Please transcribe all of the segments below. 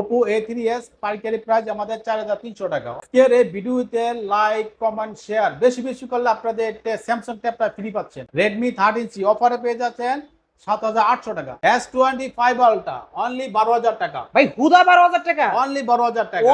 Oppo A three S পাইকারি price আমাদের চার হাজার তিনশো টাকা। আজকের এই ভিডিওতে লাইক কমেন্ট শেয়ার বেশি বেশি করলে আপনাদের স্যামসাং ট্যাবটা ফ্রি পাচ্ছেন। রেডমি থার্টিন সি অফারে পেয়ে যাচ্ছেন সাত হাজার আটশো টাকা। S twenty five ultra only বারো হাজার টাকা। ভাই হুদা বারো হাজার টাকা। অনলি বারো হাজার টাকা।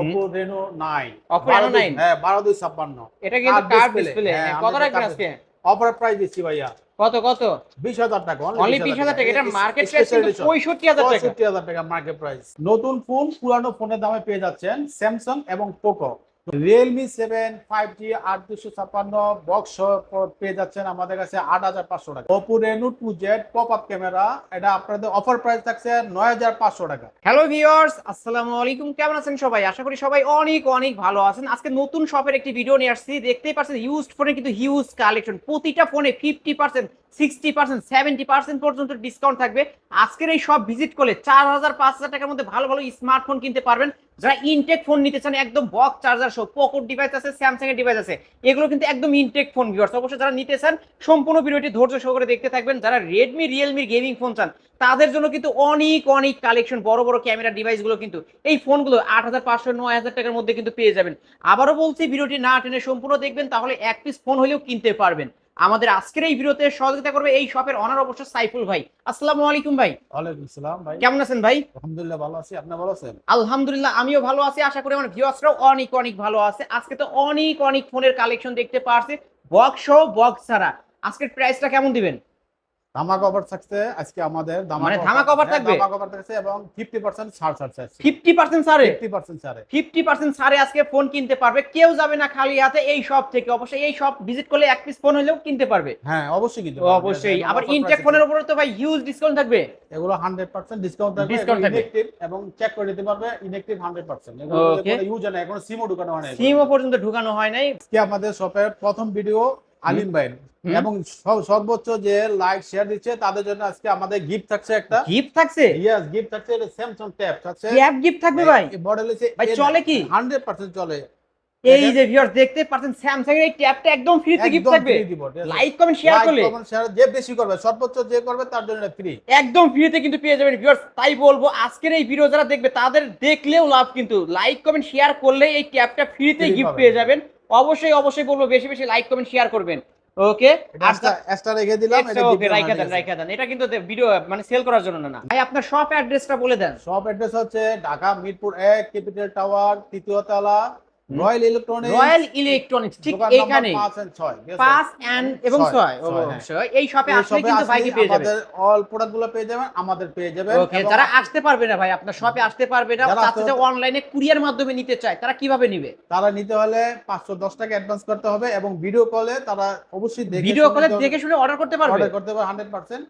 Oppo Reno nine Oppo Reno 9 হ্যাঁ বারো দুই ছাপ্পান্ন। এটা কিন্তু কার্ড ডিসপ্লে হ্যাঁ, কত রাখবেন আজকে? অফার প্রাইস দিচ্ছি ভাইয়া। কত কত? বিশ হাজার টাকা অনলি বিশ হাজার টাকা। এটা মার্কেট প্রাইস কিন্তু পঁয়ষট্টি হাজার টাকা। পঁয়ষট্টি হাজার টাকা মার্কেট প্রাইস নতুন ফোন পুরানো ফোনের দামে পেয়ে যাচ্ছেন স্যামসাং এবং Poco Realme seven five G আট দুশো ছাপ্পান্ন বক্স পেয়ে যাচ্ছেন আমাদের কাছে আট হাজার পাঁচশো টাকা। Oppo Reno two Z pop up camera এটা আপনাদের অফার প্রাইস থাকছে নয় হাজার পাঁচশো টাকা। হ্যালো ভিউয়ার্স আসসালামু আলাইকুম। কেমন আছেন সবাই? আশা করি সবাই অনেক অনেক ভালো আছেন। আজকে নতুন শপের একটি ভিডিও নিয়ে আসছি। দেখতেই পাচ্ছেন ইউজড ফোনে কিন্তু হিউজ কালেকশন প্রতিটা ফোনে fifty percent sixty percent seventy percent পর্যন্ত ডিসকাউন্ট থাকবে। আজকের এই সব ভিজিট করলে চার হাজার, পাঁচ হাজার টাকার মধ্যে ভালো ভালো স্মার্টফোন কিনতে পারবেন। যারা ইনটেক ফোন নিতে চান, একদম বক্স চার্জার সহ পোকোর ডিভাইস আছে স্যামসাং এর ডিভাইস আছে, এগুলো কিন্তু একদম ইনটেক ফোন ভিউয়ার্স অবশ্যই যারা নিতে চান, সম্পূর্ণ ভিডিওটি ধৈর্য সহকারে দেখতে থাকবেন। যারা রেডমি রিয়েলমি গেমিং ফোন চান, তাদের জন্য কিন্তু অনেক অনেক কালেকশন বড় বড় ক্যামেরা ডিভাইসগুলো কিন্তু এই ফোনগুলো আট হাজার পাঁচশো, নয় হাজার টাকার মধ্যে কিন্তু পেয়ে যাবেন। আবারও বলছি, ভিডিওটি না টেনে সম্পূর্ণ দেখবেন, তাহলে এক পিস ফোন হলেও কিনতে পারবেন। আমাদের আজকের এই ভিডিওতে সহযোগিতা করবে এই শপের অনার অবশ্য সাইফুল ভাই। আসসালামু আলাইকুম ভাই। ওয়ালাইকুম আসসালাম ভাই। কেমন আছেন ভাই? আলহামদুলিল্লাহ ভালো আছি। আপনি ভালো আছেন? আলহামদুলিল্লাহ আমিও ভালো আছি। আশা করি আমার ভিউয়ার্সরাও অনেক অনেক ভালো আছে। আজকে তো অনেক অনেক ফোনের কালেকশন দেখতে পারছি। বক্স সহ বক্স ছাড়া। আজকের প্রাইসটা কেমন দিবেন? থাকছে আজকে আমাদের মানে হ্যাঁ, থাকবে? থাকছে এবং 50% ছাড় ছাড়ছে আজকে। ফিফটি পার্সেন্ট ছাড়ে? 50% ছাড়ে। ফিফটি পার্সেন্ট ছাড়ে আজকে ফোন কিনতে পারবে। কেউ যাবে না খালি হাতে এই শপ থেকে। অবশ্যই এই শপ ভিজিট করলে এক পিস ফোন হলেও কিনতে পারবে। হ্যাঁ অবশ্যই কিন্তু অবশ্যই। আবার ইনটেক ফোনের উপরে তো ভাই হিউজ ডিসকাউন্ট থাকবে। এগুলো 100% ডিসকাউন্ট থাকবে। Discount থাকবে। ইনএক্টিভ এবং চেক করে দিতে পারবে। ইনএক্টিভ 100% এগুলো. কোনো ইউজ না এখন সিমও ঢুকানো হয় না সিমও পর্যন্ত ঢুকানো হয় নাই। আজকে আমাদের শপের প্রথম ভিডিও আলিম ভাই। এবং সর্বোচ্চ যে লাইক শেয়ার দিচ্ছে তাদের জন্য আজকে আমাদের গিফট থাকছে একটা। গিফট থাকছে? ইয়েস গিফট থাকছে এটা স্যামসাং ট্যাব থাকছে। ক্যাব গিফট থাকবে ভাই। মডেল হচ্ছে ভাই, চলে কি? 100% চলে। এই যে ভিউয়ার্স দেখতে পাচ্ছেন স্যামসাং এর এই ট্যাবটা একদম ফ্রিতে গিফট থাকবে? লাইক কমেন্ট শেয়ার করলে। comment, share, যে বেশি করবে সর্বোচ্চ যে করবে তার জন্য ফ্রি একদম ফ্রিতে কিন্তু পেয়ে যাবেন ভিউয়ার্স তাই বলব আজকের এই ভিডিও যারা দেখবে তাদের দেখলেও লাভ কিন্তু। লাইক কমেন্ট শেয়ার করলে এই ট্যাবটা ফ্রিতে Free গিফট পেয়ে যাবেন। অবশ্যই অবশ্যই বলব বেশি বেশি লাইক কমেন্ট শেয়ার করবেন। ওকে এক্সট্রা রেখে দিলাম এটা ওকে রাইখা দেন রাইখা দেন। এটা কিন্তু ভিডিও মানে সেল করার জন্য না। ভাই আপনার শপ অ্যাড্রেসটা বলে দেন। শপ অ্যাড্রেস হচ্ছে ঢাকা মিরপুর 1 ক্যাপিটাল টাওয়ার তৃতীয় তলা রয়্যাল ইলেকট্রনিক্স রয়্যাল ইলেকট্রনিক্স ঠিক এইখানে পাঁচ and ছয় ঠিক আছে? পাঁচ এন্ড এবং ছয়, ছয় ছয়, হ্যাঁ। অবশ্যই। এই শপে আসলে কিন্তু ভাইকে পেয়ে যাবেন। আমাদের অল প্রোডাক্টগুলো পেয়ে যাবেন আমাদের পেয়ে যাবেন ওকে যারা আসতে পারবে না ভাই আপনার শপে আসতে পারবে না অনলাইনে কুরিয়ার মাধ্যমে নিতে চায় তারা কীভাবে নিবে? তারা নিতে হলে পাঁচশো দশ টাকা অ্যাডভান্স করতে হবে এবং ভিডিও কলে তারা অবশ্যই দেখে ভিডিও কলে দেখে শুনে অর্ডার করতে পারবে? অর্ডার করতে পারবে হান্ড্রেড পার্সেন্ট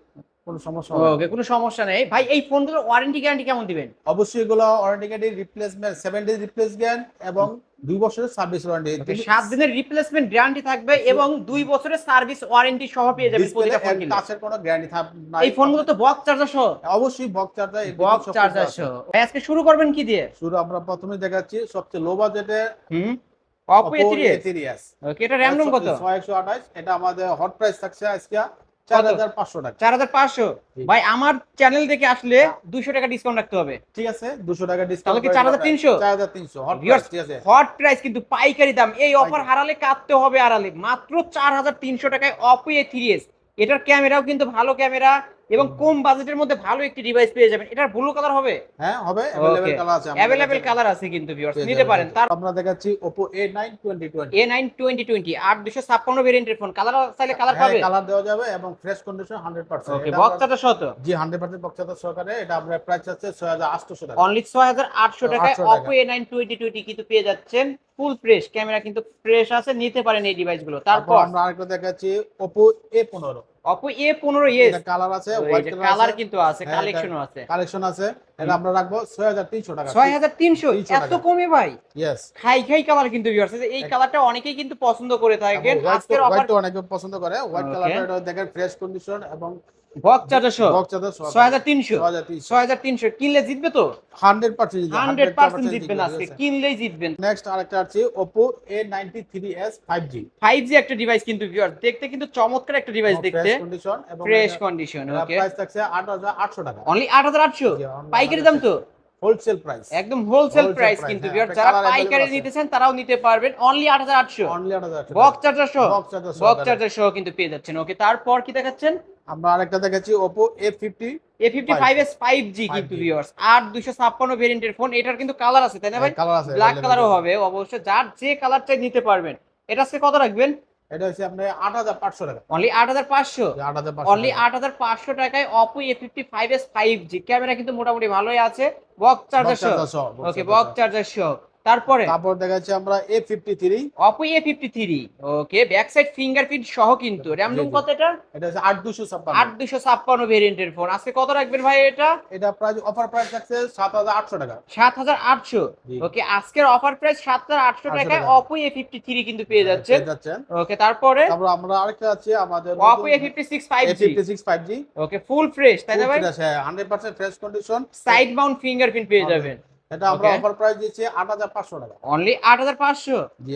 কোনো সমস্যা হবে ওকে কোনো সমস্যা নেই। ভাই এই ফোনগুলোর ওয়ারেন্টি গ্যারান্টি কেমন দিবেন? অবশ্যই এগুলো warranty guarantee replacement seven days replace replacement এবং দুই বছরের সার্ভিস ওয়ারেন্টি সাত দিনের রিপ্লেসমেন্ট গ্যারান্টি থাকবে এবং দুই বছরের সার্ভিস ওয়ারেন্টি সহ পেয়ে যাবেন প্রতিটা ফোন কিনলে টাচের কোনো গ্যারান্টি থাকবে এই ফোনগুলো তো বক্স চার্জার সহ। অবশ্যই বক্স চার্জার বক্স চার্জার সহ। ভাই, আজকে শুরু করবেন কি দিয়ে? শুরু আমরা প্রথমে দেখাচ্ছি সবচেয়ে লো বাজেটের হুম। Oppo A3s ওকে এটা র‍্যাম রোম কত? ছয় একশো আঠাশ এটা আমাদের হট প্রাইস থাকছে আজকে। টাকা। চার হাজার পাঁচশো? জি। ভাই আমার চ্যানেল থেকে আসলে দুইশো টাকা ডিসকাউন্ট রাখতে হবে। ঠিক আছে দুশো টাকা ডিসকাউন্ট চার হাজার তিনশো? হট প্রাইস কিন্তু পাইকারি দাম। এই অফার হারালে কাটতে হবে আড়ালে। মাত্র চার হাজার তিনশো টাকায় অপো এ থ্রি এস এটার ক্যামেরাও কিন্তু ভালো ক্যামেরা এবং কম বাজেটের মধ্যে ভালো একটি ডিভাইস পেয়ে যাবেন। এটার ব্লু কালার হবে? হ্যাঁ হবে। Okay. কালার আছে আমাদের অ্যাভেলেবেল কালার আছে কিন্তু ভিউয়ার্স নিতে। পারেন। তার আমরা দেখাচ্ছি Oppo A9 2020 A nine twenty twenty আট দুশো ছাপ্পান্ন ভেরিয়েন্টের ফোন কালার চাইলে কালার পাবে? কালার দেওয়া যাবে এবং ফ্রেশ কন্ডিশন 100% ওকে এটা বক্স আমরা- চার্জার শত জি 100% বক্স চার্জার সহকারে এটা আমরা প্রাইস আছে 6800 টাকা। অনলি ছয় হাজার আটশো টাকায় 800 টাকা। Oppo A nine twenty twenty কিন্তু পেয়ে যাচ্ছেন ফুল ফ্রেশ ক্যামেরা কিন্তু ফ্রেশ আছে নিতে পারেন এই ডিভাইসগুলো। তারপর তারপর আমরা আরেকটা দেখাচ্ছি Oppo A15 অপো এ পনেরো ইয়েস কালার আছে হোয়াইট কালার কিন্তু আছে হ্যাঁ, কালেকশনও আছে। কালেকশন আছে। এটা আমরা রাখব 6300 টাকা। ছয় হাজার তিনশো? 300 এত। কমে ভাই? ইয়েস খাই খাই কালার কিন্তু viewers, এই কালারটা অনেকেই কিন্তু পছন্দ করে থাকেন। আজকের অফার অনেকে পছন্দ করে। হোয়াইট. কালারটা এটা দেখেন ফ্রেশ কন্ডিশন এবং বক্স চার্জার সহ বক্স ছয় হাজার তিনশো। ছয় হাজার তিনশো। কিনলে জিতবে তো? 100% হান্ড্রেড পার্সেন্ট জিতবেন আজকে। কিনলেই জিতবেন নেক্সট আরেকটা আছে Oppo A93s 5G five G একটা ডিভাইস কিন্তু viewers, দেখতে কিন্তু চমৎকার একটা ডিভাইস দেখতে। Condition fresh condition okay price থাকছে 8800 টাকা। অনলি আট হাজার আটশো? পাইকারি দাম তো? হোলসেল প্রাইস একদম হোলসেল প্রাইস কিন্তু হ্যাঁ, ভিউয়ার যারা পাইকারি তারাও নিতে পারবেন। অনলি আট হাজার আটশো। অনলি 8000 বক্স চার্জার সহ বক্স চার্জার বক্স চার্জার সহ কিন্তু পেয়ে যাচ্ছেন ওকে তারপর কি দেখাচ্ছেন? আমরা আরেকটা দেখাচ্ছি Oppo A50 A fifty five S five G 5G কিন্তু ভিউয়ার্স আর দুইশো ছাপ্পান্ন ভেরিয়েন্টের ফোন এটার কিন্তু কালার আছে তাই না ভাই? কালার আছে ব্ল্যাক কালারও হবে অবশ্যই। যার যে কালারটাই নিতে পারবেন এটা আজকে কত রাখবেন? এটা হচ্ছে আপনি 8500 টাকা। অনলি আট হাজার পাঁচশো? 8500 অনলি আট হাজার পাঁচশো টাকায় এস ফাইভ জি ক্যামেরা কিন্তু মোটামুটি ভালোই আছে। বক্স চার্জার সহ ওকে বক্স চার্জার সহ তারপরে? তারপর দেখাচ্ছি আমরা A53 Oppo A fifty three okay back side fingerprint সহ কিন্তু। র্যাম জি, রুম কত এটা? এটা হচ্ছে 8256 আট দুশো ছাপ্পান্ন ভেরিয়েন্টের ফোন আজকে কত রাখবেন ভাই এটা? এটা প্রাইস অফার প্রাইস থাকছে 7800 টাকা। সাত হাজার আটশো। ওকে আজকের অফার প্রাইস সাত হাজার আটশো টাকায় টাকা। অপো এ ফিফটি থ্রি কিন্তু পেয়ে পেয়ে যাচ্ছেন। ওকে তারপরে? তারপর আমরা আরেকটা আছে আমাদের Oppo A fifty six five G A56 5G okay full fresh তাই না ভাই? Hundred percent fresh condition side mount fingerprint পেয়ে যাবেন। এটা আমরা অফার প্রাইস দিচ্ছি 8500 টাকা। অনলি 8500 জি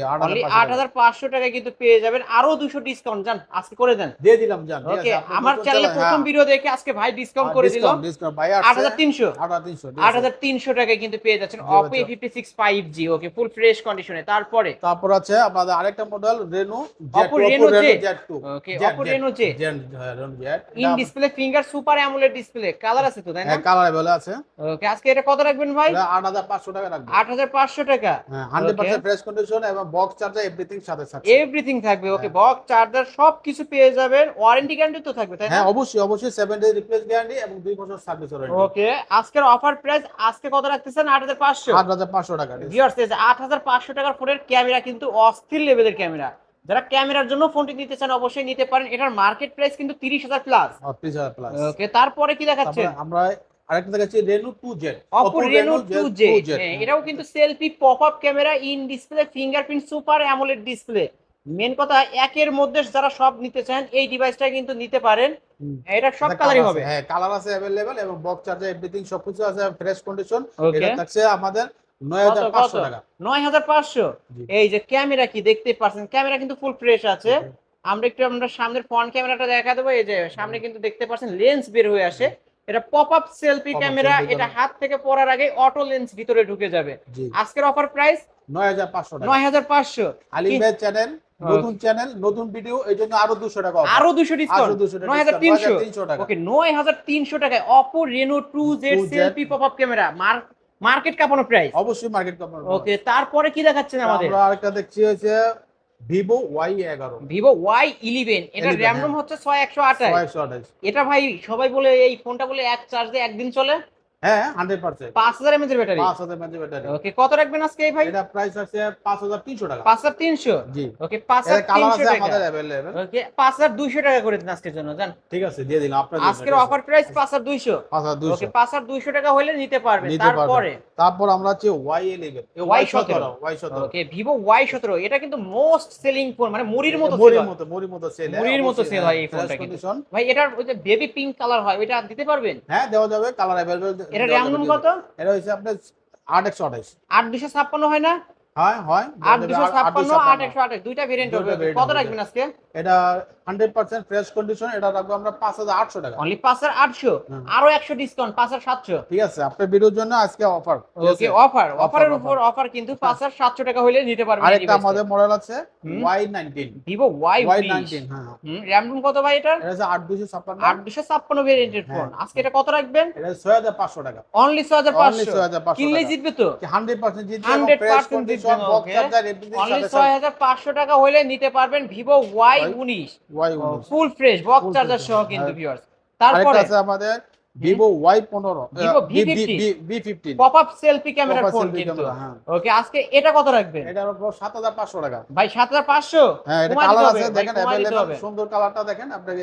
8500 টাকা। কিন্তু পেয়ে যাবেন। আরও 200 ডিসকাউন্ট জান আজকে করে দেন। দিয়ে দিলাম জান ওকে আমার চ্যানেলে প্রথম ভিডিও দেখে আজকে ভাই ডিসকাউন্ট করে ডিসকাউন্ট ভাই 8300 8300 8300 কিন্তু পেয়ে যাচ্ছেন 5G ওকে ফুল ফ্রেশ কন্ডিশনে তারপরে? তারপর আছে আমাদের আরেকটা model okay in display finger super AMOLED display colour আছে তো তাই না? হ্যাঁ কালার আছে। ওকে আজকে এটা কত রাখবেন ভাই? আট হাজার পাঁচশো টাকা রাখবে। আট হাজার পাঁচশো টাকা? হ্যাঁ হান্ড্রেড পার্সেন্ট ফ্রেশ কন্ডিশন এবং বক্স চার্জার এভরিথিং সাথে থাকছে এভরিথিং থাকবে ওকে হ্যাঁ। বক্স চার্জার সব কিছু পেয়ে যাবেন। ওয়ারেন্টি গ্যারান্টি তো থাকবে তাই হ্যাঁ অবশ্যই অবশ্যই সেভেন ডে রিপ্লেস গ্যারান্টি এবং দুই বছর সার্ভিস ওয়ারেন্টি ওকে আজকের অফার প্রাইস আজকে কত রাখতেছেন? আট হাজার পাঁচশো? আট হাজার পাঁচশো টাকা। ভিউয়ার্স আট হাজার পাঁচশো টাকার ফোনের ক্যামেরা কিন্তু অস্থির লেভেলের ক্যামেরা যারা ক্যামেরার জন্য ফোনটি নিতে চান অবশ্যই নিতে পারেন। এটার মার্কেট প্রাইস কিন্তু তিরিশ হাজার প্লাস ত্রিশ হাজার প্লাস ওকে তারপরে কি দেখাচ্ছে? আমরা আরেকটা দেখাচ্ছি Reno two Z Oppo Reno two Z এটাও কিন্তু selfie pop up camera in display fingerprint super AMOLED display main কথা একের মধ্যে যারা সব নিতে চান এই ডিভাইসটা কিন্তু নিতে পারেন এটা সব কালারই হবে হ্যাঁ কালার আছে अवेलेबल এবং বক্স চার্জার এভরিথিং সবকিছু আছে ফ্রেশ কন্ডিশন ওকে এটা থাকছে আমাদের 9500 টাকা নয় হাজার পাঁচশো জি। এই যে ক্যামেরা কি দেখতে পাচ্ছেন ক্যামেরা কিন্তু ফুল ফ্রেশ আছে আমরা একটু আমরা সামনের ফ্রন্ট ক্যামেরাটা দেখা দেবো এই যে সামনে কিন্তু দেখতে পাচ্ছেন লেন্স বের হয়ে আসে এটা পপ আপ সেলফি ক্যামেরা এটা হাত থেকে পড়ার আগে অটো লেন্স ভিতরে ঢুকে যাবে। আজকের অফার প্রাইস 9500 টাকা। নয় হাজার পাঁচশো। আলিম ভাই চ্যানেল নতুন চ্যানেল নতুন ভিডিও এই জন্য আরও 200 টাকা আরও দুশো ডিসকাউন্ট আরও 200 নয় হাজার তিনশো? 9300 টাকা। ওকে নয় হাজার তিনশো টাকায় Oppo Reno two Z selfie pop up camera market কাপানো price অবশ্যই মার্কেট ওকে তারপরে কি দেখাচ্ছেন আমাদের? আরেকটা দেখছি হচ্ছে ভিভো ওয়াই এগারো। ভিভো ওয়াই ইলেভেন এটা র্যাম রোম হ্যাঁ। হচ্ছে ছয় একশো আঠাশ। একশো আঠাশ। এটা ভাই সবাই বলে এই ফোনটা বলে এক চার্জে একদিন চলে। হ্যাঁ হান্ড্রেড পার্সেন্ট পাঁচ হাজার এর ব্যাটারি ব্যাটারি ওকে কত রাখবেন আজকে ভাই? এটা প্রাইস আছে পাঁচ হাজার তিনশো টাকা। পাঁচ হাজার তিনশো? জি। ওকে পাঁচ এর হাজার কালার তিনশো আছে টাকা। আমাদের অ্যাভেলেবেল ওকে পাঁচ হাজার দুইশো টাকা করে দিন আজকের জন্য জান। ঠিক আছে দিয়ে দিলাম আপনার আজকের অফার প্রাইস পাঁচ হাজার দুইশো। পাঁচ হাজার ওকে দুইশো পাঁচ হাজার দুইশো টাকা হলে নিতে পারবেন তারপরে। তারপর আমরা হচ্ছে ওয়াই ইলেভেন Y সতেরো। সতেরো। ওয়াই সতেরো। ওকে ভিভো ওয়াই সতেরো এটা কিন্তু মোস্ট সেলিং ফোন মানে মুড়ির মতো মরির মতো মরির মতো সেল মুড়ির মতো হয় এই ফোনটা কিন্তু। ভাই এটার ওই যে বেবি পিঙ্ক কালার হয় ওইটা দিতে পারবেন? হ্যাঁ দেওয়া যাবে কালার অ্যাভেলেবেল এটা র্যাম রুম কত? এটা হচ্ছে আপনার আট একশো আঠাইশ আট দুশো ছাপ্পান্ন হয় না? হয় হয়। আট দুশো ছাপ্পান্ন আট। একশো আঠাশ। দুইটা ভেরিয়েন্ট হবে। কত রাখবেন আজকে? এটা হান্ড্রেড পার্সেন্ট ফ্রেশ কন্ডিশন এটা রাখব আমরা পাঁচ হাজার আটশো টাকা। অনলি পাঁচ হাজার আটশো। আরও একশো ডিসকাউন্ট পাঁচ হাজার সাতশো? ঠিক আছে আপনার ভিডিওর জন্য আজকে অফার ওকে অফার অফারের উপর অফার কিন্তু পাঁচ হাজার সাতশো টাকা হলে নিতে পারবেন আরেকটা আমাদের মডেল আছে। Y nineteen Vivo Y Y nineteen হ্যাঁ র্যাম রুম কত ভাই এটা হচ্ছে আট দুশো ছাপ্পান্ন। আট দুশো ছাপ্পান্ন ভেরিয়েন্টের ফোন হ্যাঁ। আজকে এটা কত রাখবেন? এটা ছয় হাজার পাঁচশো টাকা। অনলি ছয় হাজার পাঁচশো? 6,500 কিনলেই টাকা। জিতবে তো? হান্ড্রেড পার্সেন্ট জিতবে 100% জিতবে, okay. অনলি ছয় হাজার পাঁচশো টাকা হলে নিতে পারবেন ভিভো ওয়াই উনিশ ফুল ফ্রেশ বক্স চার্জার সহ কিন্তু। ভিউয়ার্স তারপরে আছে আমাদের ভিভো ওয়াই পনেরো V fifteen pop up selfie ক্যামেরার ফোন কিন্তু। হ্যাঁ। ওকে আজকে এটা কত রাখবেন? এটার উপর সাত হাজার পাঁচশো টাকা। ভাই সাত হাজার পাঁচশো? হ্যাঁ এটা কালার আছে দেখেন। সুন্দর কালারটা দেখেন আপনাকে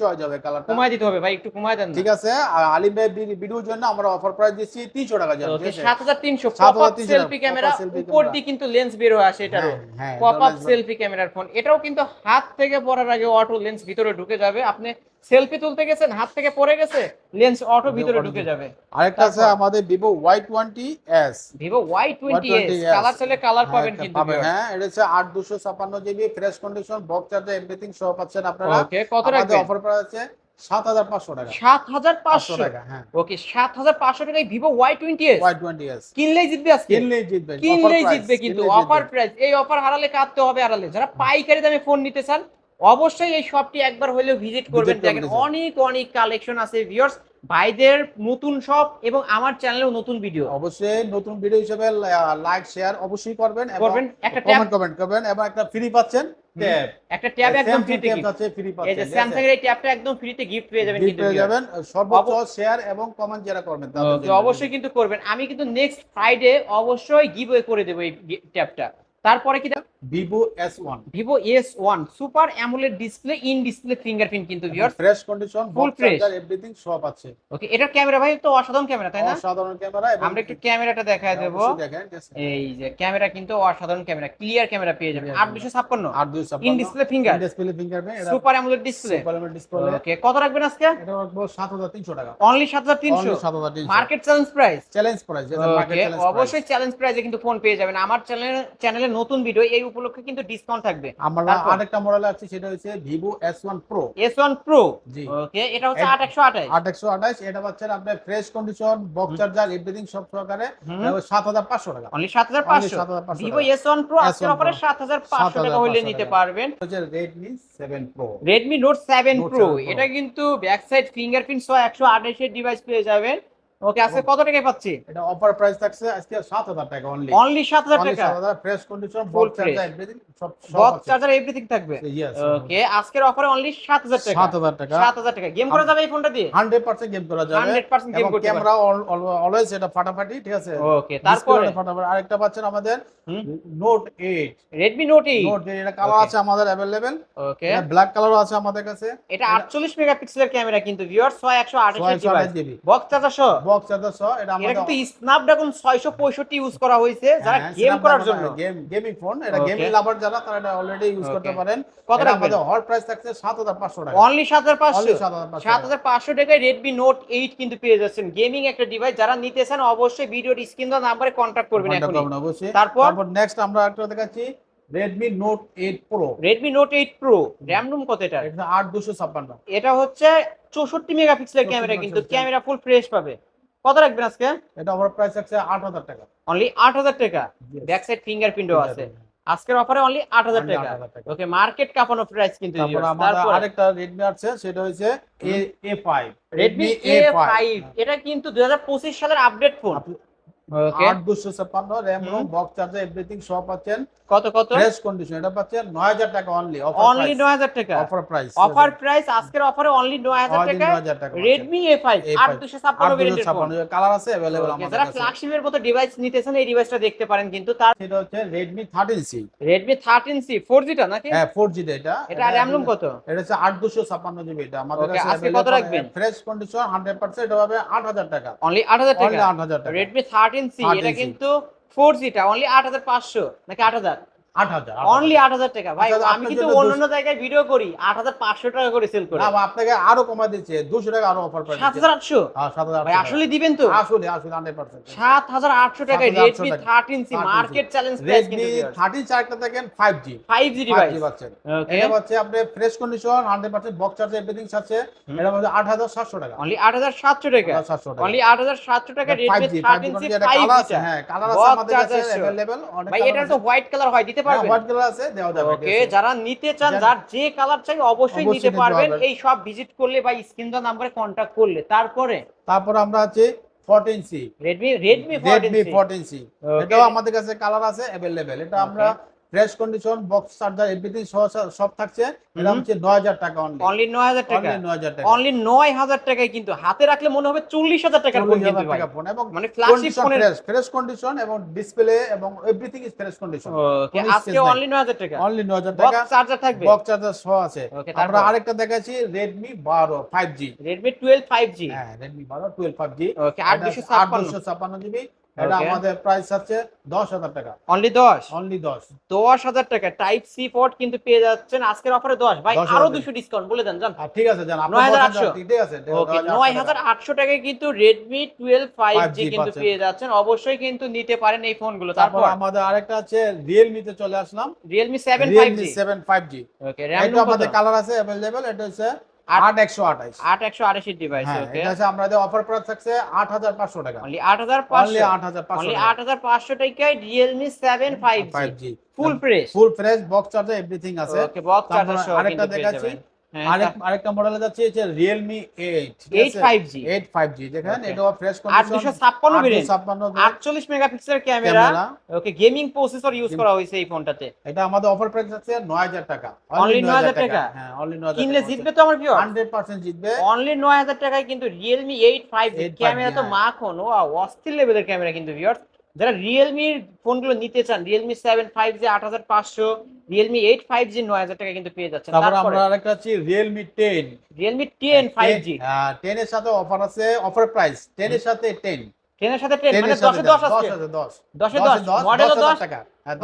চয়েস কালারটা কমায় দিতে হবে ভাই একটু কমায় দেন ঠিক আছে আর আলিম ভাই ভিডিওর জন্য আমরা অফার প্রাইস দিচ্ছি তিনশো টাকা জান সাত হাজার তিনশো পপ আপ সেলফি ক্যামেরা উপর দিয়ে কিন্তু লেন্স বের হয়ে আসে এটারও। হ্যাঁ পপ আপ সেলফি ক্যামেরার ফোন এটাও কিন্তু হাত থেকে পড়ার আগে অটো লেন্স ভিতরে ঢুকে যাবে। আপনি সেলফি তুলতে গেছেন হাত থেকে পড়ে গেছে লেন্স অটো ভিতরে ঢুকে যাবে। আরেকটা আছে আমাদের Vivo Y twenty S Vivo Y twenty S Y20s colour চাইলে কালার পাবেন কিন্তু হ্যাঁ এটা হচ্ছে আট দুশো ছাপান্ন GB fresh condition box charger everything সহ পাচ্ছেন আপনারা। ওকে কত রাখবেন? অফার প্রাইস আছে সাত হাজার পাঁচশো টাকা। সাত হাজার পাঁচশো? টাকা হ্যাঁ। ওকে সাত হাজার পাঁচশো টাকায় Vivo Y twenty S Y twenty S কিনলেই জিতবে আজকে। কিনলেই জিতবে কিনলেই জিতবে কিন্তু অফার প্রাইস এই অফার হারালে কাঁদতে হবে হারালে যারা পাইকারি দামে ফোন নিতে চান অবশ্যই এই শপটি একবার হলেও ভিজিট করবেন। দেখেন অনেক অনেক কালেকশন আছে ভিউয়ার্স ভাইদের নতুন শপ এবং আমার চ্যানেলেও নতুন ভিডিও অবশ্যই নতুন ভিডিও হিসেবে লাইক শেয়ার অবশ্যই করবেন এবং করবেন। একটা ট্যাব কমেন্ট করবেন এবং একটা ফ্রি পাচ্ছেন ট্যাব একটা ট্যাব একদম ফ্রিতে ট্যাব গিফট আছে ফ্রি এই যে স্যামসাং এর এই ট্যাবটা একদম ফ্রিতে গিফট পেয়ে যাবেন কিন্তু পেয়ে যাবেন সর্বোচ্চ শেয়ার এবং কমেন্ট যারা করবেন তাদের অবশ্যই কিন্তু করবেন। আমি কিন্তু নেক্সট ফ্রাইডে অবশ্যই গিভওয়ে করে দেবো এই ট্যাবটা তারপরে কি Vivo S one Vivo S one super AMOLED display in display fingerprint কিন্তু viewers fresh condition full. Charger everything সব আছে। ওকে এটার ক্যামেরা ভাই তো অসাধারণ ক্যামেরা তাই না? অসাধারণ ক্যামেরা আমরা একটু ক্যামেরাটা দেখায় দেবো। এই যে ক্যামেরা কিন্তু অসাধারণ ক্যামেরা ক্লিয়ার ক্যামেরা পেয়ে যাবেন। Clear আট দুশো ছাপ্পান্ন। আর দুই সাপ ইন ডিসপ্লে ফিঙ্গার ডিসপ্লে এটা super AMOLED display super display okay কত রাখবেন আজকে? এটা রাখব 7300 টাকা। অনলি সাত হাজার তিনশো। Only 7300 market challenge price challenge price যেটা মার্কেট চ্যালেঞ্জ অবশ্যই চ্যালেঞ্জ প্রাইসে কিন্তু ফোন পেয়ে যাবেন। আমার চ্যানেলে চ্যানেলে নতুন ভিডিও এই উপলক্ষে কিন্তু ডিসকাউন্ট থাকবে। আমরা? আরেকটা মডেল আছে সেটা হচ্ছে Vivo S1 Pro S one pro জি। ওকে এটা হচ্ছে এক- আট একশো আঠাশ। 8128 এটা পাচ্ছেন আপনার fresh condition box charger everything সব সহকারে। সাত হাজার পাঁচশো টাকা। অনলি সাত হাজার পাঁচশো? 7500 ভিভো টাকা। এস ওয়ান প্রো আজকের S1 অফারে Pro। সাত হাজার পাঁচশো টাকা হলে নিতে পারবেন। হচ্ছে Redmi seven pro Redmi note seven Note pro 7 Pro। এটা কিন্তু ব্যাক সাইড ফিঙ্গারপ্রিন্ট সহ একশো আঠাশের ডিভাইস পেয়ে যাবেন। ওকে আজকে কত টাকায় পাচ্ছি? এটা অফার প্রাইস থাকছে আজকে সাত হাজার টাকা অনলি অনলি সাত হাজার টাকা? Fresh condition box charger everything সব বক্স চার্জার এভরিথিং থাকবে? ওকে আজকের অফারে অনলি সাত হাজার টাকা। সাত হাজার টাকা। সাত হাজার টাকা। গেম করা যাবে এই ফোনটা দিয়ে? হান্ড্রেড পার্সেন্ট গেম করা যাবে। হান্ড্রেড পার্সেন্ট গেম করতে ক্যামেরা অলওয়েজ এটা ফাটাফাটি ঠিক আছে? ওকে তারপরে? ফাটাফাটি। আরেকটা পাচ্ছেন আমাদের note eight Redmi note eight note এটা কালার আছে আমাদের অ্যাভেলেবেল ওকে ব্ল্যাক কালারও আছে আমাদের কাছে। এটা আটচল্লিশ মেগাপিক্সেলের ক্যামেরা কিন্তু ভিউয়ার ছয় একশো আঠাশের ডিভাইস জিবি বক্স চার্জার সহ? বক্স সহ এটা এটা আমাদের কিন্তু স্ন্যাপড্রাগন ছয়শো পঁয়ষট্টি ইউজ করা হয়েছে যারা গেম করার জন্য। গেম গেমিং ফোন এটা গেমিং লাভার যারা তারা এটা অলরেডি ইউজ করতে পারেন। কত এটা আমাদের হট প্রাইস থাকছে 7500 টাকা। অনলি সাত হাজার পাঁচশো? Only 7500 সাত হাজার পাঁচশো টাকায় রেডমি নোট এইট কিন্তু পেয়ে যাচ্ছেন। গেমিং একটা ডিভাইস যারা নিতে চান অবশ্যই ভিডিওর স্ক্রিন দেওয়া নাম্বারে কন্ট্যাক্ট করবেন অবশ্যই। তারপর? নেক্সট আমরা একটা দেখাচ্ছি Redmi Note 8 Pro note eight pro RAM ROM কত এটা এটা 8256 এটা হচ্ছে চৌষট্টি মেগাপিক্সেলের 64 ক্যামেরা কিন্তু ক্যামেরা ফুল ফ্রেশ পাবে। কত রাখবেন আজকে? এটা আমার প্রাইস আছে 8000 টাকা। অনলি আট হাজার টাকা। Yes. ব্যাক সাইড ফিঙ্গারপ্রিন্টও আছে। আজকের অফারে অনলি আট হাজার টাকা। 8000 টাকা। ওকে মার্কেট কাঁপানো প্রাইস কিন্তু তারপর আরেকটা Redmi আছে সেটা হচ্ছে A A5 Redmi A five এটা কিন্তু দুই হাজার পঁচিশ সালের আপডেট ফোন আট দুশো ছাপ্পান্ন এটা হাজার টাকা রাখবেন? ফ্রেশ কন্ডিশন হান্ড্রেড পার্সেন্ট হবে আট হাজার টাকা। আট হাজার টাকা? রেডমি সি এটা কিন্তু ফোর জিটা অনলি আট হাজার পাঁচশো নাকি আট হাজার? 8000 অনলি আট হাজার। টাকা। ভাই আচ্ছা, আচ্ছা, আমি কিন্তু অন্যান্য জায়গায় ভিডিও করি আট হাজার পাঁচশো টাকা করে সেল করি। আপনাকে আরও কমা দিচ্ছে দুশো টাকা আরও অফার পাই হ্যাঁ, সাত হাজার আটশো? ভাই আসলে দিবেন তো? আসলে আসলে হান্ড্রেড পার্সেন্ট সাত হাজার আটশো টাকায় Redmi thirteen C market challenge Redmi thirteen চারটা থাকেন five G five G device পাচ্ছেন। এটা হচ্ছে আপনি fresh condition hundred percent box charge everything আছে। এটা হচ্ছে আট হাজার সাতশো টাকা। অনলি আট হাজার সাতশো টাকা। সাতশো টাকা। অনলি আট হাজার সাতশো টাকা Redmi thirteen C five G হ্যাঁ কালার আছে আমাদের কাছে অ্যাভেলেবল ভাই এটা তো হোয়াইট কালার হয় দিতে পারবেন হোয়াইট কালার আছে দেওয়া যাবে ওকে ঠিক আছে। যারা নিতে চান যারা- যার যে কালার চাই অবশ্যই অবশ্যই নিতে নিতে পারবেন পারবেন। এই সব ভিজিট করলে বা স্ক্রিন দেওয়া নাম্বারে কন্ট্যাক্ট করলে তারপরে তারপর আমরা আছে 14C Redmi Redmi Redmi 14 14C Okay. এটাও আমাদের কাছে কালার আছে अवेलेबल এটা আমরা fresh condition box charger everything সব থাকছে। এটা। হচ্ছে 9000 টাকা অনলি অনলি নয় হাজার টাকা? অনলি 9000 টাকা। অনলি নয় হাজার টাকায় কিন্তু হাতে রাখলে মনে হবে চল্লিশ হাজার টাকার ফোন 40,000 কিন্তু ভাই ফোন এবং মানে ফ্ল্যাগশিপ ফোনের ফ্রেশ ফ্রেশ কন্ডিশন এবং ডিসপ্লে এবং everything is fresh condition okay আজকে অনলি নয় হাজার টাকা। অনলি 9000 টাকা। বক্স চার্জার থাকবে? বক্স চার্জার সহ আছে। আমরা আরেকটা দেখাচ্ছি Redmi 12 5G Redmi twelve five G হ্যাঁ Redmi 12 12 5G ওকে আট দুশো ছাপ্পান্ন। 8256 জিবি এটা আমাদের প্রাইস আছে দশ হাজার টাকা। অনলি দশ? অনলি দশ। দশ হাজার টাকা। টাইপ সি পোর্ট কিন্তু পেয়ে যাচ্ছেন আজকের অফারে দশ। ভাই আরও দুশো ডিসকাউন্ট বলে দেন জান। ঠিক আছে জান নয় হাজার আটশো। ঠিক আছে। নয় হাজার আটশো টাকায় কিন্তু রেডমি টুয়েলভ ফাইভ জি কিন্তু পেয়ে যাচ্ছেন। অবশ্যই কিন্তু নিতে পারেন এই ফোনগুলো তারপর আমাদের আরেকটা আছে রিয়েলমিতে চলে আসলাম। Realme seven five G seven five G okay আমাদের কালার আছে অ্যাভেলেবেল এটা হচ্ছে Realme seven five G full fresh full fresh box charger everything আছে। আরেকটা দেখাচ্ছি। হ্যাঁ আরেক আরেকটা মডেলে যাচ্ছে Realme eight eight five G eight দেখেন Okay. এটাও ফ্রেশ ভেরিয়েন্ট ছাপ্পান্ন আটচল্লিশ মেগাপিক্সেলের camera okay gaming processor use করা হয়েছে এই ফোনটাতে এটা আমাদের অফার প্রাইস আছে নয় হাজার টাকা। Only 9,000 টাকা? হ্যাঁ অনলি নয় কিনলে জিতবে তো আমার ভিউয়ার হান্ড্রেড পার্সেন্ট জিতবে। অনলি নয় হাজার টাকায় কিন্তু ফাইভ 8 ক্যামেরা তো হ্যাঁ। মাখন ও অস্থির লেভেলের ক্যামেরা কিন্তু ভিউয়ার যারা রিয়েলমির ফোনগুলো নিতে চান রিয়েলমি সেভেন ফাইভ জি আট হাজার পাঁচশো রিয়েলমি এইট ফাইভ জি নয় হাজার টাকা কিন্তু পেয়ে যাচ্ছে তারপর আমরা আরেকটা আছে Realme ten Realme ten five G ten এর সাথে অফার আছে অফার প্রাইস টেন এর সাথে টেন টেনের সাথে টেন মানে দশে দশ আছে দশে দশ। মডেল দশ। টাকা। হ্যাঁ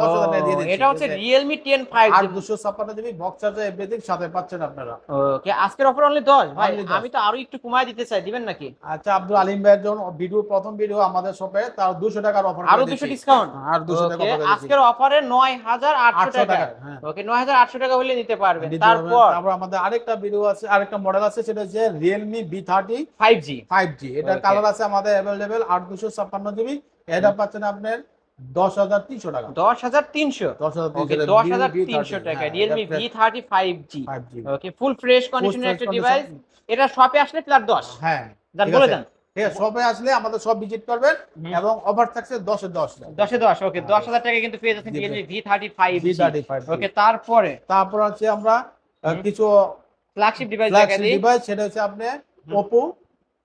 এটা হচ্ছে ঠিক আছে? রিয়েলমি টেন ফাইভ আর দুশো ছাপ্পান্ন জিবি বক্স চার্জার এভরিথিং সাথে পাচ্ছেন আপনারা। ওকে আজকের অফার অনলি দশ ভাই। আমি তো আরও একটু কমায় দিতে চাই দিবেন নাকি? আচ্ছা আব্দুল আলিম ভাইয়ের জন্য ভিডিও প্রথম ভিডিও আমাদের শপে তার দুশো টাকার অফার আরও দুশো ডিসকাউন্ট আর দুশো টাকা আজকের অফারে হ্যাঁ। ওকে টাকা হলে নিতে পারবেন। তারপর? তারপর আমাদের আরেকটা ভিডিও আছে আরেকটা মডেল আছে সেটা হচ্ছে Realme B thirty five G five G এটা কালার আছে আমাদের জিবি। এটা পাচ্ছেন আপনার দশ হাজার তিনশো টাকা। দশ হাজার তিনশো। দশ হাজার ওকে তিনশো দশ হাজার টাকা। Realme V thirty five G okay full fresh কন্ডিশনের একটা ডিভাইস এটা শপে আসলে প্লাস দশ। হ্যাঁ বলে দেন। ঠিক আছে শপে আসলে আমাদের সব ভিজিট করবেন এবং অফার থাকছে দশে দশ। দশে দশ ওকে দশ হাজার টাকা কিন্তু পেয়ে যাচ্ছেন Realme V thirty five B thirty five okay তারপরে? তারপর হচ্ছে আমরা কিছু ফ্ল্যাগশিপ ডিভাইস ডিভাইস সেটা হচ্ছে আপনি Oppo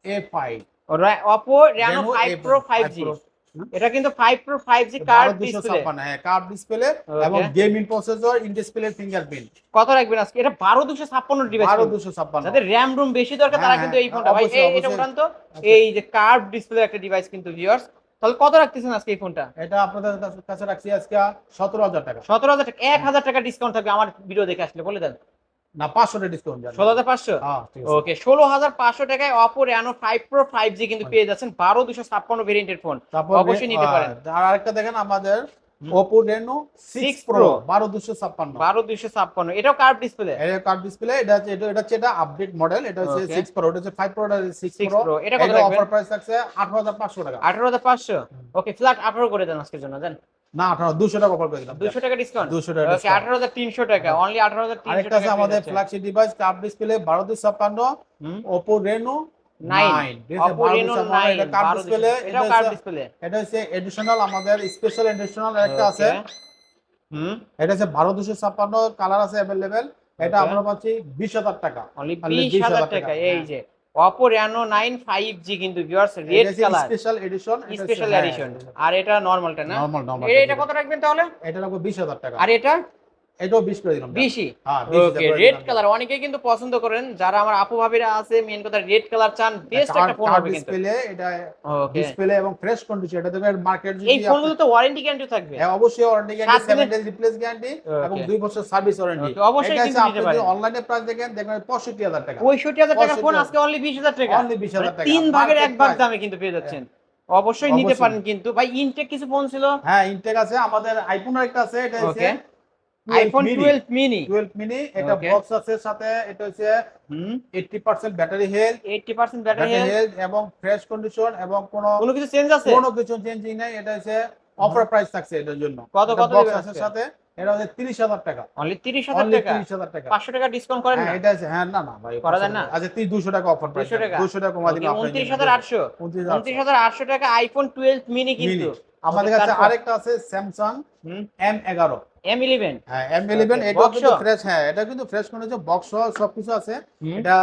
A five Oppo Reno five pro five G এটা কিন্তু five pro five G card display হ্যাঁ কার্ড ডিসপ্লে এবং gaming processor in display fingerprint কত রাখবেন আজকে? এটা বারো দুশো ছাপ্পান্ন ডিভাইস বারো দুশো ছাপ্পান্ন। যাদের র্যাম রুম বেশি দরকার তারা হ্যাঁ, কিন্তু এই হ্যাঁ, ফোনটা ভাই এই এটা। উঠান তো এই যে কার্ভ ডিসপ্লে একটা ডিভাইস কিন্তু ভিউয়ার্স তাহলে কত রাখতেছেন আজকে এই ফোনটা এটা আপনাদের কাছে- রাখছি আজকে সতেরো হাজার টাকা। সতেরো হাজার টাকা এক হাজার টাকা ডিসকাউন্ট থাকবে। আমার ভিডিও দেখে আসলে বলে দেন। না পাঁচশো টাকা ডিসকাউন্ট হাজার পাঁচশো? হ্যাঁ ঠিক আছে। ওকে ষোলো হাজার পাঁচশো টাকায় Oppo Reno five pro five G কিন্তু পেয়ে যাচ্ছেন বারো দুশো ছাপ্পান্ন ভেরিয়েন্টের ফোন অবশ্যই নিতে পারেন। আর আরেকটা দেখেন আমাদের। Oppo Reno 6 six Pro। Pro বারো দুশো ছাপ্পান্ন। বারো দুশো ছাপ্পান্ন। এটাও কার্ভ ডিসপ্লে এটা কার্ড ডিসপ্লে এটা এটা এটা হচ্ছে এটা আপডেট মডেল এটা হচ্ছে Okay. সিক্স প্রো এটা হচ্ছে ফাইভ প্রো এটা সিক্স সিক্স প্রো প্রো এটা কত অফার প্রাইস হাজার পাঁচশো টাকা। আঠারো হাজার পাঁচশো? ওকে ফ্ল্যাট আঠারো করে দেন আজকের জন্য দেন না আঠারো দুশো টাকা অফার করে দিলাম দুশো টাকা ডিসকাউন্ট দুশো টাকা আঠারো হাজার তিনশো টাকা অনলি আঠারো হাজার আরেকটা আছে আমাদের ফ্ল্যাগশিপ ডিভাইস ডিসপ্লে বারো দুশো ছাপ্পান্ন ওপো রেনো এটা হচ্ছে এডিশনাল আমাদের স্পেশাল এডিশনাল একটা আছে। হুম। এটা হচ্ছে বারো দুশো ছাপ্পান্ন কালার আছে অ্যাভেলেবেল এটা আমরা পাচ্ছি বিশ হাজার টাকা। বিশ হাজার টাকা এই হ্যাঁ। যে। Oppo Reno nine five G কিন্তু viewers red colour special edition special edition আর এটা নর্মালটা না? নরমাল নরমাল এটা কত রাখবেন তাহলে? এটা লাগবে বিশ হাজার টাকা। আর এটা? এটাও বিশ করে দিলাম হ্যাঁ ওকে রেড কালার অনেকেই কিন্তু পছন্দ করেন যারা আমার আপু ভাবিরা আছে মেন কথা রেড কালার চান বেস্ট একটা ফোন হবে কিন্তু। ডিসপ্লে এটা ডিসপ্লে এবং ফ্রেশ কন্ডিশন এটা মার্কেট যদি এই ফোনগুলো তো ওয়ারেন্টি গ্যারান্টি থাকবে। হ্যাঁ অবশ্যই warranty guarantee 7 days replace guarantee এবং 2 বছর সার্ভিস ওয়ারেন্টি অবশ্যই কিন্তু নিতে পারেন। অনলাইনে প্রাইস দেখেন দেখবেন 65000 টাকা। পঁয়ষট্টি হাজার টাকা ফোন আজকে অনলি বিশ হাজার টাকা। অনলি 20000 টাকা। তিন ভাগের এক ভাগ দামে কিন্তু পেয়ে যাচ্ছেন। অবশ্যই নিতে পারেন কিন্তু। ভাই ইনটেক কিছু ফোন ছিল? হ্যাঁ ইনটেক আছে। আমাদের আইফোনের একটা আছে এটা okay iPhone twelve mini 12 mini এটা বক্স আছে সাথে এটা হচ্ছে 80% battery health eighty percent battery battery health এবং ফ্রেশ কন্ডিশন এবং কোনো কোনো কিছু চেঞ্জ আছে? কোনো কিছু চেঞ্জিং নাই এটা হচ্ছে অফার প্রাইস থাকছে এটার জন্য। কত- কত বক্স আছে সাথে এটা হচ্ছে 30000 টাকা। অনলি তিরিশ হাজার অনলি টাকা? 30000 টাকা। পাঁচশো টাকা ডিসকাউন্ট করেন হ্যাঁ না? এটা আছে হ্যাঁ না না ভাই করা যায় না? আচ্ছা 30 200 টাকা অফার প্রাইস 200 টাকা? 200 টাকা কমা আটশো। 29,800 হাজার আটশো। টাকা আইফোন টুয়েলভ মিনি কিন্তু। আমাদের কাছে আরেকটা আছে স্যামসাং M11 এম ইলেভেন হ্যাঁ M11 Okay, এটাও box কিন্তু ফ্রেশ হ্যাঁ এটা কিন্তু ফ্রেশ কন্ডিশন বক্স সহ সবকিছু আছে। এটা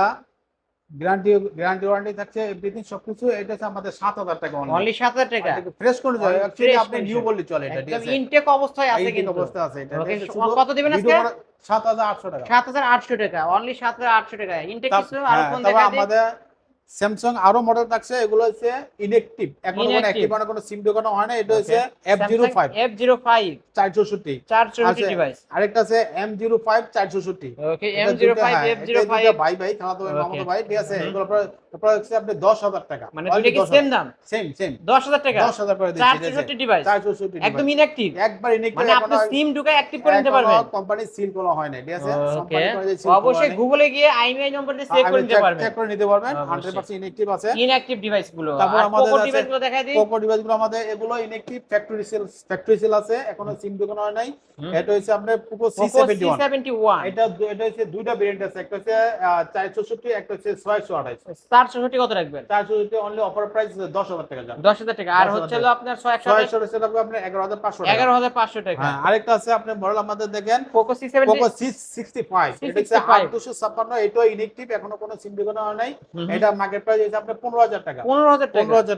গ্যারান্টি গ্যারান্টি ওয়ারেন্টি থাকছে এভরিথিং সবকিছু এটা হচ্ছে আমাদের 7000 টাকা অনলি সাত হাজার টাকা? ফ্রেশ কন্ডিশন Only অ্যাকচুয়ালি আপনি নিউ। বললে চলে এটা ঠিক একদম আছে? ইনটেক অবস্থায় আছে কিন্তু। অবস্থা আছে এটা এটা কত দিবেন আজকে? video বানা- 7800 টাকা। সাত হাজার আটশো টাকা অনলি সাত হাজার আটশো টাকা। ইনটেক কিছু আর হ্যাঁ, ফোন তবে দেখা আমাদের স্যামসাং আরও মডেল থাকছে এগুলো হচ্ছে ইনএক্টিভ এখন কোনো। অ্যাক্টিভ মানে কোনো সিম ঢোকানো হয় না এটা হচ্ছে F zero five F zero five চার চৌষট্টি চার চৌষট্টি আছে। ডিভাইস আরেকটা আছে এম জিরো ফাইভ চার চৌষট্টি okay M zero five F zero five ভাই ভাই ভাই Okay. মামাতো ভাই ঠিক আছে? এগুলো প্রায় হচ্ছে আপনি দশ হাজার টাকা। মানে দুইটা কি সেম দাম? সেম সেম দশ হাজার টাকা? দশ হাজার করে চার দিচ্ছি চৌষট্টি ডিভাইস চার চৌষট্টি একদম ইনঅ্যাক্টিভ একবার ইনএক্টিভ মানে আপনি সিম ঢুকে অ্যাক্টিভ করে নিতে পারবেন। কোম্পানি সিল করা হয় না ঠিক আছে? অবশ্যই গুগলে গিয়ে আইএমআই নম্বর দিয়ে সেভ করে নিতে পারবেন। check করে নিতে পারবেন। 100% ইনএক্টিভ আছে। ইনঅ্যাক্টিভ ডিভাইসগুলো। তারপর আমাদের পোকো ডিভাইসগুলো দেখাই দিই। পোকো ডিভাইসগুলো আমাদের এগুলো inactive factory sale factory sale আছে এখনও সিম ঢোকানো হয় নাই। এটা হচ্ছে আপনার পোকো পোকো C71 C71 এটা এটা হচ্ছে দুইটা ভেরিয়েন্ট আছে একটা হচ্ছে চার চৌষট্টি একটা হচ্ছে ছয়শো আঠাইশ। চার চৌষট্টি কত রাখবেন? চার চৌষট্টি অনলি অফার প্রাইস দশ হাজার টাকা যাবে দশ হাজার টাকা। আর হচ্ছে হলো আপনার ছয় একশো ছয়শো হচ্ছে লাগবে আপনার এগারো হাজার পাঁচশো এগারো হাজার পাঁচশো টাকা। হ্যাঁ আরেকটা আছে আপনার মডেল আমাদের দেখেন Poco C seventy Poco six sixty five এটা হচ্ছে 665 আট দুশো ছাপ্পান্ন এটাও এখনও কোনো সিম ঢোকানো হয় নাই। এটা মার্কেট প্রাইস হচ্ছে আপনার পনেরো হাজার টাকা।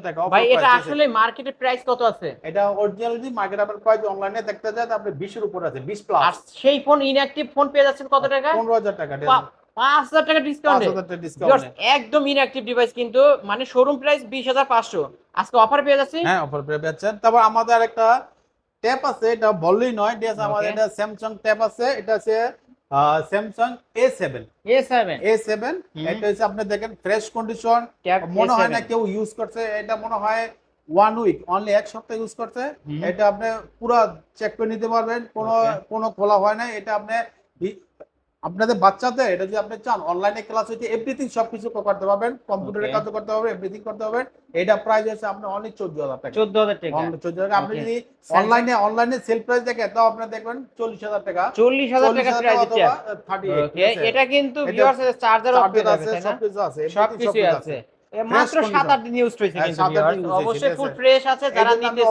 টাকা। ভাই এটা আসলে মার্কেটে প্রাইস কত আছে? এটা অরিজিনাল যদি মার্কেট আপনার প্রাইস অনলাইনে দেখতে যায় বিশের উপর আছে বিশ আর সেই ফোন ইনঅ্যাক্টিভ ফোন পেয়ে যাচ্ছেন কত টাকা? পনেরো হাজার টাকা পাঁচ হাজার টাকা ডিসকাউন্টে একদম ইনঅ্যাক্টিভ ডিভাইস কিন্তু মানে শোরুম প্রাইস বিশ হাজার পাঁচশো। আজকে অফার পেয়ে যাচ্ছি? হ্যাঁ অফার পেয়ে যাচ্ছেন। তারপর আমাদের একটা ট্যাপ আছে এটা বললেই নয়। আমাদের এটা স্যামসাং ট্যাপ আছে। এটা আছে Samsung A seven A seven A seven এটা হচ্ছে আপনি দেখেন ফ্রেশ কন্ডিশন মনে হয় না কেউ ইউজ করছে এটা মনে হয় ওয়ান উইক অনলি এক সপ্তাহ ইউজ করছে। এটা আপনি পুরো চেক করে নিতে পারবেন কোনো কোনো খোলা হয় না এটা আপনি আপনাদের বাচ্চাদের এটা যদি আপনি চান অনলাইনে ক্লাস হইতে এভরিথিং সবকিছু করতে পারবেন কম্পিউটারে কাজ করতে পারবেন এভরিথিং করতে পারবেন। এটা প্রাইস আছে আপনার অনলি চোদ্দ হাজার টাকা। চোদ্দ হাজার টাকা। অনলি চোদ্দ টাকা। আপনি যদি অনলাইনে অনলাইনে সেল প্রাইস দেখেন তাও আপনি দেখবেন চল্লিশ হাজার টাকা। চল্লিশ হাজার চল্লিশ টাকা হাজার প্রাইস থার্টি এটা কিন্তু ভিউয়ার্স চার্জার অপশন আছে সবকিছু আছে সবকিছু আছে। মাত্র condition। সাত আট দিন ইউজ হয়েছে হ্যাঁ, কিন্তু অবশ্যই ফুল ফ্রেশ আছে। যারা নিতে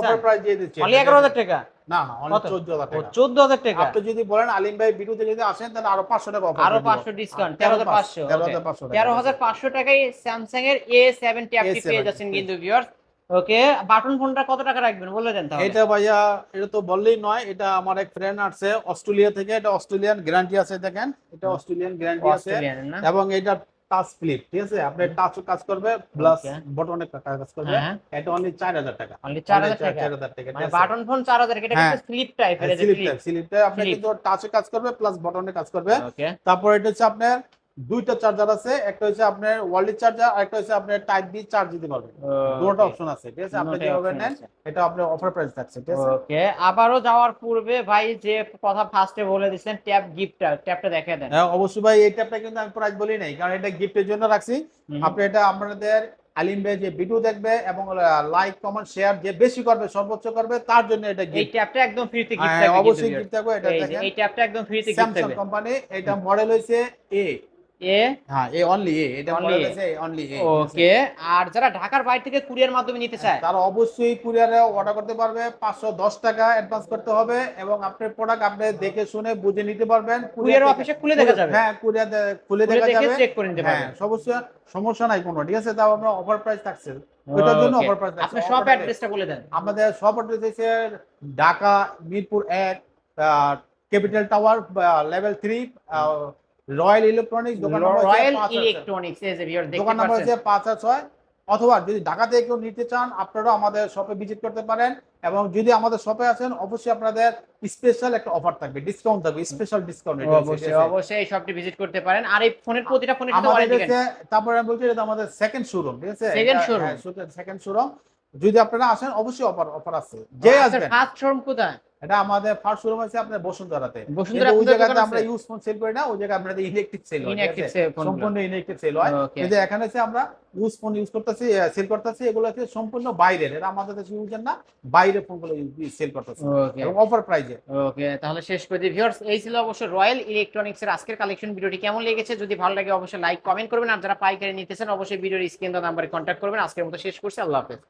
দিয়ে দিচ্ছি অনলি টাকা। না না অনলি কত? চোদ্দ হাজার ও টাকা। চোদ্দ হাজার টাকা? আপনি যদি বলেন আলিম ভাই ভিডিওতে যদি আসেন তাহলে আরও পাঁচশো টাকা offer আরও করে দিব। পাঁচশো ডিসকাউন্ট তেরো হাজার পাঁচশো তেরো হাজার পাঁচশো টাকা। তেরো হাজার পাঁচশো টাকায় স্যামসাং এর এ সেভেন ট্যাবটি A7 পেয়ে যাচ্ছেন কিন্তু ভিউয়ার্স ওকে বাটন ফোনটা কত টাকা রাখবেন বলে দেন তাহলে। এটা ভাইয়া এটা তো বললেই নয় এটা আমার এক ফ্রেন্ড আসছে অস্ট্রেলিয়া থেকে এটা অস্ট্রেলিয়ান গ্যারান্টি আছে দেখেন। এটা অস্ট্রেলিয়ান গ্যারান্টি আছে। এবং এটা টাচ ফ্লিপ ঠিক আছে? আপনি টাচও কাজ করবে প্লাস. বটনে কাজ করবে হ্যাঁ। এটা অনলি চার হাজার টাকা। অনলি চার হাজার Only টাকা। চার হাজার টাকা মানে বাটন ফোন চার হাজার এটা ফ্লিপ টাইপের স্লিপ টাইপ স্লিপটা আপনি কিন্তু টাচও কাজ করবে প্লাস বটনে কাজ করবে। তারপর এটা হচ্ছে আপনার দুইটা চার্জার আছে একটা হচ্ছে আপনার ওয়ার্ল্ড চার্জার আর একটা হচ্ছে আপনার টাইপ বি চার্জ দিতে পারবেন। দুটো অপশন আছে ঠিক আছে? আপনি যেভাবে নেন এটা আপনার অফার প্রাইস থাকছে ঠিক আছে? ওকে আবারও যাওয়ার পূর্বে ভাই যে কথা ফার্স্টে বলে দিচ্ছেন ট্যাব গিফটটা ট্যাবটা দেখে দেন। হ্যাঁ অবশ্যই ভাই এই ট্যাপটা কিন্তু আমি প্রাইস বলি নাই কারণ এটা গিফটের জন্য রাখছি। আপনি এটা আপনাদের আলিম ভাই যে ভিডিও দেখবে এবং লাইক কমেন্ট শেয়ার যে বেশি করবে সর্বোচ্চ করবে তার জন্য এটা গিফট এই গিফট ট্যাবটা একদম ফ্রিতে গিফট হ্যাঁ, থাকবে অবশ্যই গিফট থাকবে এটা দেখেন। এই ট্যাবটা একদম ফ্রিতে গিফট থাকবে। স্যামসাং কোম্পানি এটা মডেল হইছে এ এ হ্যাঁ এ অনলি এ এটা Only model only A okay আর যারা ঢাকার বাইরে থেকে কুরিয়ার মাধ্যমে নিতে চায়? তারা অবশ্যই কুরিয়ারে অর্ডার করতে পারবে পাঁচশো দশ টাকা অ্যাডভান্স করতে হবে এবং আপনার প্রোডাক্ট আপনি দেখে শুনে বুঝে নিতে পারবেন। কুরিয়ার অফিসে খুলে দেখা যাবে। হ্যাঁ কুরিয়ার খুলে খুলে দেখা যাবে। চেক করে নিতে হ্যাঁ পারবেন সমস্যা সমস্যা নাই কোনো ঠিক আছে? তাও আমরা অফার প্রাইস থাকছে। ওইটার জন্য Okay. অফার প্রাইস আপনি সব অ্যাড্রেসটা বলে দেন। আমাদের সব অ্যাড্রেস হচ্ছে ঢাকা মিরপুর এক Capital Tower level three Royal Electronics দোকান নম্বর Royal. Electronics as a viewer দেখতে দোকান নাম্বার হচ্ছে অথবা যদি ঢাকা থেকে কেউ নিতে চান আপনারাও আমাদের শপে ভিজিট করতে পারেন। এবং যদি আমাদের শপে আসেন অবশ্যই আপনাদের স্পেশাল একটা অফার থাকবে ডিসকাউন্ট থাকবে স্পেশাল ডিসকাউন্ট অবশ্যই অবশ্যই এই শপটি ভিজিট করতে পারেন। আর এই ফোনের প্রতিটা ফোনের সাথে ওয়ারেন্টি তারপরে আমি বলছি এটা আমাদের সেকেন্ড শোরুম ঠিক আছে? সেকেন্ড শোরুম সেকেন্ড শোরুম যদি আপনারা আসেন অবশ্যই অফার অফার আছে। যে আসবেন। ফার্স্ট শোরুম কোথায়? এটা আমাদের ফার্স্ট শোরুম আছে আপনার বসুন্ধরাতে। বসুন্ধরা ওই জায়গাতে আমরা ইউজ ফোন সেল করি না ওই জায়গায় আমাদের ইলেকট্রিক সেল হয় আছে? সম্পূর্ণ ইলেকট্রিক সেল হয়. কিন্তু এখানে হচ্ছে আমরা ইউজ ফোন ইউজ করতেছি সেল করতেছি এগুলো হচ্ছে সম্পূর্ণ বাইরের। এটা আমাদের দেশে ইউজের না বাইরের ফোনগুলো সেল করতেছি। এবং অফার প্রাইজে ওকে তাহলে শেষ করে দিই। ভিউয়ার্স এই ছিল অবশ্য রয়্যাল ইলেকট্রনিক্স এর আজকের কালেকশন ভিডিওটি কেমন লেগেছে? যদি ভালো লাগে অবশ্যই লাইক কমেন্ট করবেন। আর যারা পাইকারি নিতেছেন অবশ্যই ভিডিওর স্ক্রিন নাম্বারে কন্ট্যাক্ট করবেন। আজকের মতো শেষ করছি। আল্লাহ হাফেজ।